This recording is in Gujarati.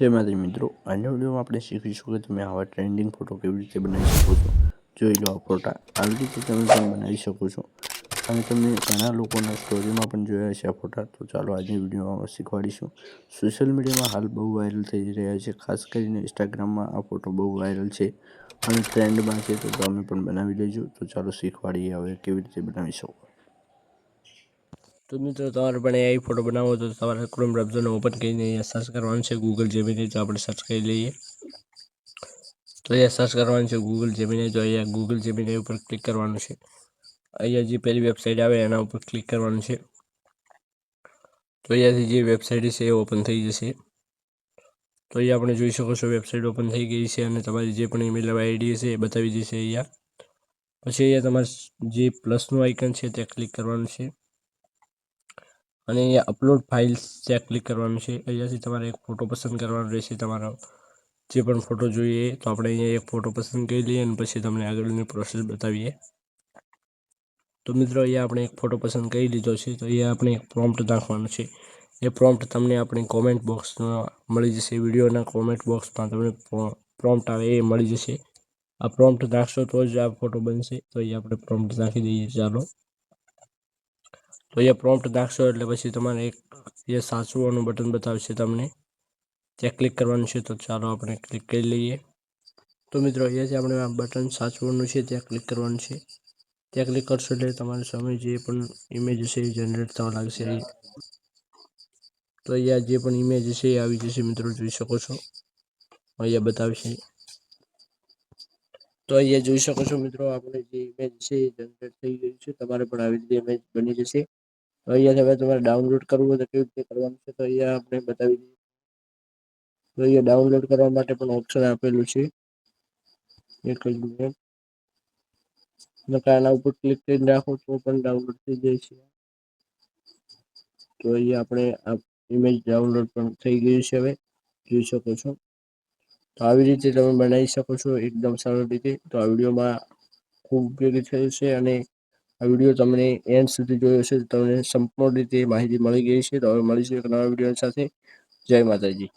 જય મિત્રો. આજના વિડીયોમાં આપણે શીખીશું કે તમે આવા ટ્રેન્ડિંગ ફોટો કેવી રીતે બનાવી શકો છો. જોઈ લો આ ફોટા આવી રીતે તમે પણ બનાવી શકો છો. અને તમે ઘણા લોકોના સ્ટોરીમાં પણ જોયા છે આ ફોટા તો ચાલો આજની વિડીયોમાં શીખવાડીશું. સોશિયલ મીડિયામાં હાલ બહુ વાયરલ થઈ રહ્યા છે. ખાસ કરીને ઇન્સ્ટાગ્રામમાં આ ફોટો બહુ વાયરલ છે. અને ટ્રેન્ડમાં છે તો તમે પણ બનાવી લેજો. તો ચાલો શીખવાડીએ હવે કેવી રીતે બનાવી શકો. તો મિત્રો, તમારે પણ એ ફોટો બનાવો તો તમારે ક્રોમ બ્રાઉઝરને ઓપન કરીને અહીંયા સર્ચ કરવાનું છે ગૂગલ જેમીને તો આપણે સર્ચ કરી લઈએ. તો અહીંયા સર્ચ કરવાનું છે ગૂગલ જેમીને તો અહીંયા ગૂગલ જેમીને ઉપર ક્લિક કરવાનું છે. અહીંયા જે પહેલી વેબસાઇટ આવે એના ઉપર ક્લિક કરવાનું છે. તો અહીંયાથી જે વેબસાઇટ છે એ ઓપન થઈ જશે. તો અહીંયા આપણે જોઈ શકો છો વેબસાઇટ ઓપન થઈ ગઈ છે અને તમારી જે પણ ઈમેલ આઈડી છે એ બતાવી દેશે અહીંયા. પછી અહીંયા તમારે જે પ્લસનું આઇકન છે તે ક્લિક કરવાનું છે. અને અહીંયા અપલોડ ફાઇલ્સ ચેક ક્લિક કરવાનું છે. અહીંયાથી તમારે એક ફોટો પસંદ કરવાનો રહેશે. તમારો જે પણ ફોટો જોઈએ તો આપણે અહીંયા એક ફોટો પસંદ કરી લઈએ અને પછી તમને આગળની પ્રોસેસ બતાવીએ. તો મિત્રો, અહીંયા આપણે એક ફોટો પસંદ કરી લીધો છે. તો અહીંયા આપણે એક પ્રોમ્પ્ટ નાખવાનો છે. એ પ્રોમ્પ્ટ તમને આપણી કોમેન્ટ બોક્સમાં મળી જશે. વિડીયોના કોમેન્ટ બોક્સમાં તમને પ્રોમ્પ્ટ આવે એ મળી જશે. આ પ્રોમ્પ્ટ નાખશો તો જ આ ફોટો બનશે. તો અહીંયા આપણે પ્રોમ્પ્ટ નાખી દઈએ. ચાલો. તો અહીંયા પ્રોમ્પ્ટ નાખશો એટલે પછી તમારે એક એ સાચવવાનું બટન બતાવશે તમને, ત્યાં ક્લિક કરવાનું છે તો ચાલો આપણે ક્લિક કરી લઈએ. તો મિત્રો અહીંયાથી આપણે આ બટન સાચવવાનું છે ત્યાં ક્લિક કરવાનું છે. ત્યાં ક્લિક કરશો એટલે તમારી સામે જે પણ ઇમેજ છે એ જનરેટ થવા લાગશે તો અહીંયા જે પણ ઇમેજ છે એ આવી જશે મિત્રો, જોઈ શકો છો. અહીંયા બતાવશે. તો અહીંયા જોઈ શકો છો મિત્રો, આપણે જે ઇમેજ છે એ જનરેટ થઈ ગયું છે. તમારે પણ આવી રીતે ઇમેજ બની જશે. તો અહીંયાથી હવે તમારે ડાઉનલોડ કરવું હોય તો કેવી રીતે કરવાનું છે તો અહીંયા આપણે બતાવી દઈએ. તો અહીંયા ડાઉનલોડ કરવા માટે પણ ઓપ્શન આપેલું છે. એક જ મિનિટ આના ઉપર ક્લિક કરીને રાખો તો પણ ડાઉનલોડ થઈ જાય છે. તો અહીંયા આપણે આ ઇમેજ ડાઉનલોડ પણ થઈ ગયું છે હવે. જોઈ શકો છો. તો આવી રીતે તમે બનાવી શકો છો એકદમ સરળ રીતે. તો આ વિડીયોમાં ખૂબ ઉપયોગી થયું છે અને આ વીડિયો તમને એન્ડ સુધી જોયો છે તમને સંપૂર્ણ રીતે માહિતી મળી ગઈ છે તો હવે મળીશું એક નવા વીડિયો સાથે. જય માતાજી.